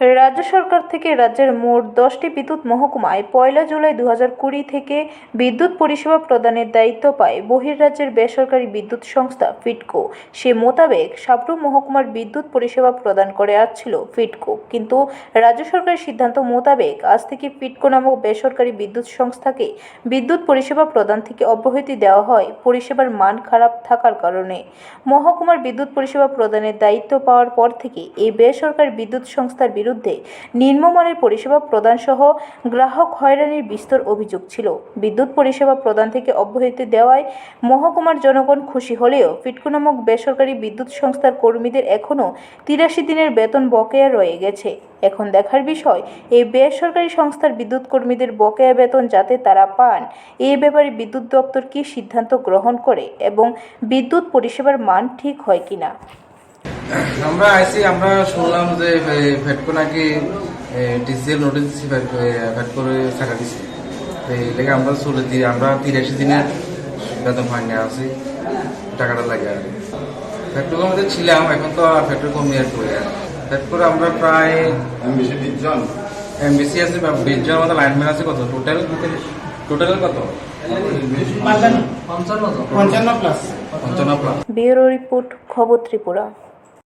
রাজ্য সরকার থেকে রাজ্যের মোট দশটি বিদ্যুৎ মহকুমায় পয়লা জুলাই দু কুড়ি থেকে বিদ্যুৎ পরিষেবা প্রদানের দায়িত্ব পায় বহির্রাজ্যের বেসরকারি বিদ্যুৎ সংস্থা ফিটকো। সে মোতাবেক সাবরু মহকুমার বিদ্যুৎ পরিষেবা প্রদান করে আসছিল ফিটকো। কিন্তু রাজ্য সরকারের সিদ্ধান্ত মোতাবেক আজ থেকে ফিটকো নামক বেসরকারি বিদ্যুৎ সংস্থাকে বিদ্যুৎ পরিষেবা প্রদান থেকে অব্যাহতি দেওয়া হয় পরিষেবার মান খারাপ থাকার কারণে। মহকুমার বিদ্যুৎ পরিষেবা প্রদানের দায়িত্ব পাওয়ার পর থেকে এই বেসরকারি বিদ্যুৎ সংস্থার বিরুদ্ধে নিম্নমানের পরিষেবা প্রদান সহ গ্রাহক হয়রানির বিস্তর অভিযোগ ছিল। বিদ্যুৎ পরিষেবা প্রদান থেকে অব্যাহতি দেওয়ায় মহকুমার জনগণ খুশি হলেও ফিটকো নামক বেসরকারি বিদ্যুৎ সংস্থার কর্মীদের এখনও তিরাশি দিনের বেতন বকেয়া রয়ে গেছে। এখন দেখার বিষয়, এই বেসরকারি সংস্থার বিদ্যুৎ কর্মীদের বকেয়া বেতন যাতে তারা পান, এ ব্যাপারে বিদ্যুৎ দপ্তর কী সিদ্ধান্ত গ্রহণ করে এবং বিদ্যুৎ পরিষেবার মান ঠিক হয় কিনা? আমরা আইসি আমরা শুনলাম যে এ, ফেডকো নাকি ডিসিএল নোটিস দিচ্ছি ফেডকোরে টাকা দিচ্ছে তো এই লেগে আমরা চলে দিই আমরা তিরাশি দিনের বেতন ফাইনে আছি টাকাটা লাগে আর ফেডকোর মধ্যে ছিলাম এখন তো আর ফেডকো কমিয়ে আর করে আর। ফেডকোর আমরা প্রায় এমবিসি বিশজন। এমবিসি আছে বা বিশ জনের মতো লাইনম্যান আছে কত? টোটাল টোটাল কত? পঞ্চান্ন প্লাস পঞ্চান্ন প্লাস ব্যুরো রিপোর্ট খবর ত্রিপুরা।